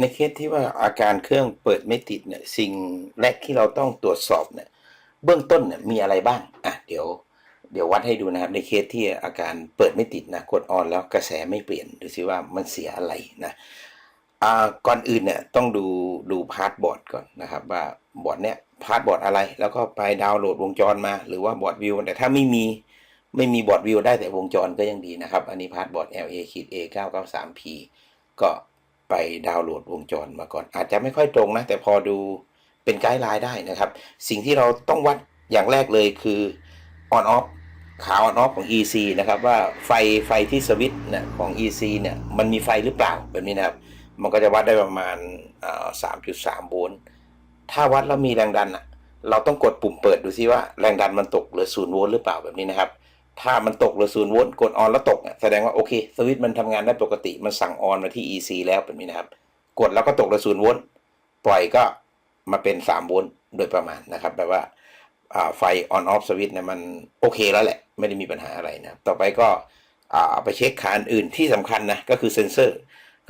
ในเคสที่ว่าอาการเครื่องเปิดไม่ติดเนี่ยสิ่งแรกที่เราต้องตรวจสอบเนี่ยเบื้องต้นเนี่ยมีอะไรบ้างอะเดี๋ยว เดี๋ยววัดให้ดูนะครับ ในเคสที่อาการเปิดไม่ติดนะกดออนแล้วกระแสไม่เปลี่ยนดูสิว่ามันเสียอะไรนะอ่าก่อนอื่นเนี่ยต้องดูดูพาร์ทบอร์ดก่อนนะครับ ว่าบอร์ดเนี่ยพาร์ทบอร์ดอะไร แล้วก็ไปดาวน์โหลดวงจรมา หรือว่าบอร์ดวิวแต่ถ้าไม่มีไม่มีบอร์ดวิวได้แต่วงจรก็ยังดีนะครับ อันนี้พาร์ทบอร์ด LA ขีด A 993 P ก็ ไปดาวน์โหลดวงจรมาก่อน อาจจะไม่ค่อยตรงนะ แต่พอดูเป็นไกด์ไลน์ได้นะครับ สิ่งที่เราต้องวัดอย่างแรกเลยคือ on off ขา on off ของ EC นะครับ ว่าไฟไฟที่สวิตช์เนี่ยของ EC เนี่ยมันมีไฟหรือเปล่าแบบนี้นะครับ มันก็จะวัดได้ประมาณอ่า3.3 โวลต์ถ้าวัดแล้วมีแรงดันอะเราต้องกดปุ่มเปิดดูซิว่าแรงดันมันตกเหลือ0โวลต์หรือเปล่าแบบนี้นะครับ ถ้ามันตกเหลือ0โวลต์กดออนแล้วตกเนี่ยแสดงว่าโอเคสวิตช์มันทำงานได้ปกติมันสั่งออนมาที่ EC แล้วแบบนี้นะครับ กดแล้วก็ตกเหลือ0โวลต์ปล่อยก็มาเป็น3โวลต์โดยประมาณนะครับแปลว่าไฟ on off สวิตช์เนี่ยมันโอเคแล้วแหละ ไม่ได้มีปัญหาอะไรนะต่อไปก็ไปเช็คขาอื่นที่สำคัญนะก็คือเซนเซอร์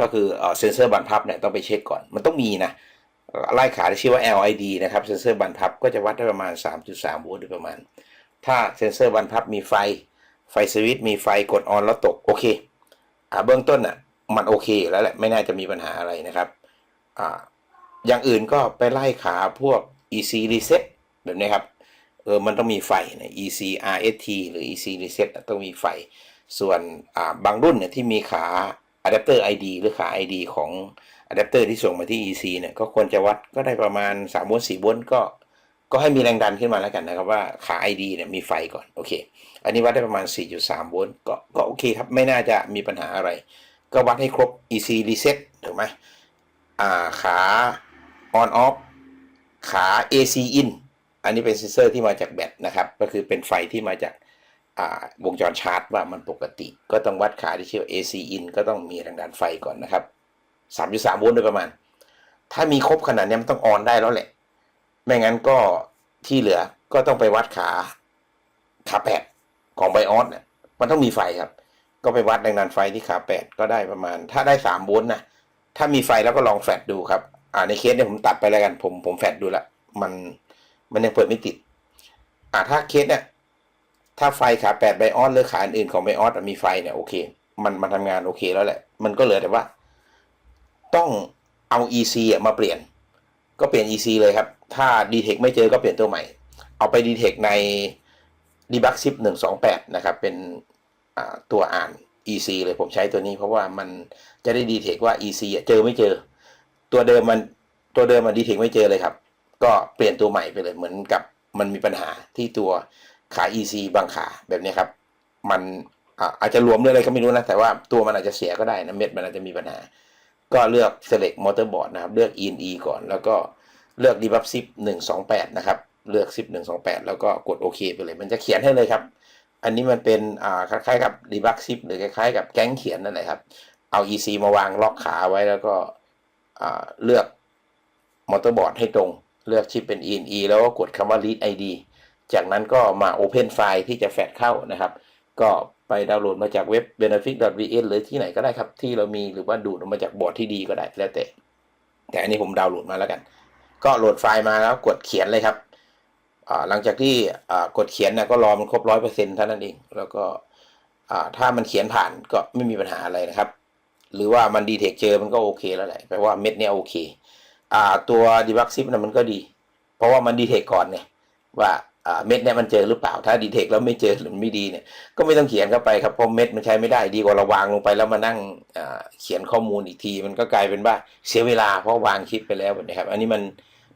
ก็คือเอ่อเซนเซอร์บันพับเนี่ยต้องไปเช็คก่อนมันต้องมีนะไล่ขาที่ชื่อว่า LID นะครับเซนเซอร์บันพับก็จะวัดได้ประมาณ 3.3โวลต์โดยประมาณ ถ้าเซนเซอร์บันพับมีไฟ ไฟสวิตช์มีไฟกดออนแล้วตกโอเคอ่าเบื้องต้นอะมันโอเคแล้วแหละไม่น่าจะมีปัญหาอะไรนะครับอ่าอย่างอื่นก็ไปไล่ขาพวก EC reset แบบนี้ครับเออมันต้องมีไฟนะ EC RST หรือ EC reset ต้องมีไฟ ส่วนอ่าบางรุ่นเนี่ยที่มีขา adapter ID หรือขา ID ของอะแดปเตอร์ที่ส่งมาที่ EC เนี่ยก็ควรจะวัดก็ได้ประมาณ3โวลต์4โวลต์ก็ ก็ให้มีแรงดันขึ้นมาแล้วกันนะครับว่าขา ID เนี่ยมีไฟก่อนโอเค อันนี้วัดได้ประมาณ 4.3 โวลต์ก็ก็โอเคครับไม่น่าจะมีปัญหาอะไร ก็วัดให้ครบ EC reset ถูกไหมอ่าขา on off ขา AC in อันนี้เป็นเซนเซอร์ที่มาจากแบตนะครับ ก็คือเป็นไฟที่มาจากอ่าวงจรชาร์จว่ามันปกติ ก็ต้องวัดขาที่ชื่อว่า AC in ก็ต้องมีแรงดันไฟก่อนนะครับ 3.3 โวลต์โดยประมาณ ถ้ามีครบขนาดนี้มันต้องออนได้แล้วแหละ ไม่งั้นก็ที่เหลือก็ต้องไปวัดขาขาแปดของไบออสเนี่ยมันต้องมีไฟครับ ก็ไปวัดแรงดันไฟที่ขาแปดก็ได้ประมาณ ถ้าได้3โวลต์นะถ้ามีไฟแล้วก็ลองแฟลชดูครับ อ่าในเคสเนี่ยผมตัดไปแล้วกัน ผมผมแฟลชดูละมันมันยังเปิดไม่ติด อ่าถ้าเคสเนี่ยถ้าไฟขาแปดไบออสหรือขาอื่นๆของไบออสมีไฟเนี่ยโอเค มันมันทำงานโอเคแล้วแหละ มันก็เหลือแต่ว่า ต้องเอา EC อะมาเปลี่ยน ก็เปลี่ยน EC เลยครับ ถ้า d e t e c ไม่เจอก็เปลี่ยนตัวใหม่ เอาไป d e t e c ใน Debug Zip 128 นะครับ เป็นตัวอ่าน EC เลยผมใช้ตัวนี้เพราะว่ามันจะได้ d e t e c ว่า EC เจอไม่เจอ ตัวเดิมมันตัวเดิมมัน d e t e c ไม่เจอเลยครับ ก็เปลี่ยนตัวใหม่ไปเลยเหมือนกับมันมีปัญหาที่ตัวขา EC บางขาแบบนี้ครับ มันอาอาจจะรวมเรื่องอะไรก็ไม่รู้นะ แต่ว่าตัวมันอาจจะเสียก็ได้นะเม็ดมันอาจจะมีปัญหา ก็เลือก select motherboard นะครับ เลือก ENE ก่อน แล้วก็เลือก debug zip 128 นะครับ เลือก zip 128 แล้วก็กดโอเคไปเลย มันจะเขียนให้เลยครับ อันนี้มันเป็นอ่าคล้ายๆกับ debug zip หรือคล้ายๆ กับแก๊งเขียนนั่นแหละครับ เอา EC มาวางล็อกขาไว้แล้วก็อ่าเลือก motherboard ให้ตรง เลือกชิปเป็น ENE แล้วก็กดคำว่า read ID จากนั้นก็มา open ไฟล์ที่จะแฟดเข้านะครับ ก็ ไปดาวน์โหลดมาจากเว็บ benefit.vn หรือที่ไหนก็ได้ครับ ที่เรามีหรือว่าดูดออกมาจากบอร์ดที่ดีก็ได้แล้วแต่ แต่อันนี้ผมดาวน์โหลดมาแล้วกัน ก็โหลดไฟล์มาแล้วกดเขียนเลยครับหลังจากที่กดเขียนนะก็รอมันครบร้อยเปอร์เซ็นต์เท่านั้นเอง แล้วก็ถ้ามันเขียนผ่านก็ไม่มีปัญหาอะไรนะครับ หรือว่ามันดีเทคเจอมันก็โอเคแล้วแหละแปลว่าเม็ดเนี้ยโอเคอตัว debug zip นะมันก็ดี เพราะว่ามันดีเทคก่อนเนี่ยว่า เม็ดเนี่ยมันเจอหรือเปล่า ถ้าดีเทคแล้วไม่เจอหรือมันไม่ดีเนี่ยก็ไม่ต้องเขียนเข้าไปครับเพราะเม็ดมันใช้ไม่ได้ดีกว่าเราวางลงไปแล้วมานั่งเขียนข้อมูลอีกที มันก็กลายเป็นว่าเสียเวลาเพราะวางคลิปไปแล้วนี้ครับ อันนี้มัน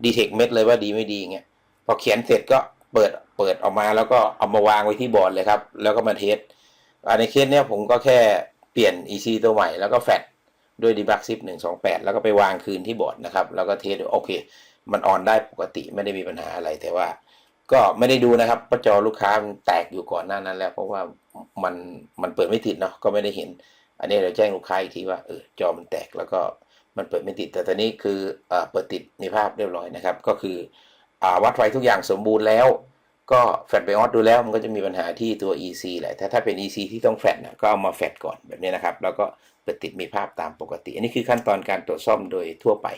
ดีเทคเม็ดเลยว่าดีไม่ดีเงี้ยพอเขียนเสร็จก็เปิดเปิดออกมาแล้วก็เอามาวางไว้ที่บอร์ดเลยครับ แล้วก็มาเทสอ่าในเคสเนี้ยผมก็แค่เปลี่ยน EC ตัวใหม่แล้วก็แฟดด้วย debug zip 128แปดแล้วก็ไปวางคืนที่บอร์ดนะครับแล้วก็เทสโอเค มันออนได้ปกติไม่ได้มีปัญหาอะไรแต่ว่า ก็ไม่ได้ดูนะครับเพระจอลูกค้ามันแตกอยู่ก่อนหน้านั้น แล้วเพราะว่ามันมันเปิดไม่ติดเนาะก็ไม่ได้เห็น อันนี้เราแจ้งลูกค้าอีกทีว่าเออจอมันแตกแล้วก็มันเปิดไม่ติด แต่ตอนนี้คืออเปิดติดมีภาพเรียบร้อยนะครับ ก็คืออ่าวัดไฟทุกอย่างสมบูรณ์แล้ว ก็แฟดไบออสดูแล้วมันก็จะมีปัญหาที่ตัว EC แหละถ้าถ้าเป็น EC ที่ต้องแฟดนะก็เอามาแฟดก่อนแบบนี้นะครับ แล้วก็เปิดติดมีภาพตามปกติ อันนี้คือขั้นตอนการตรวจซ่อมโดยทั่วไป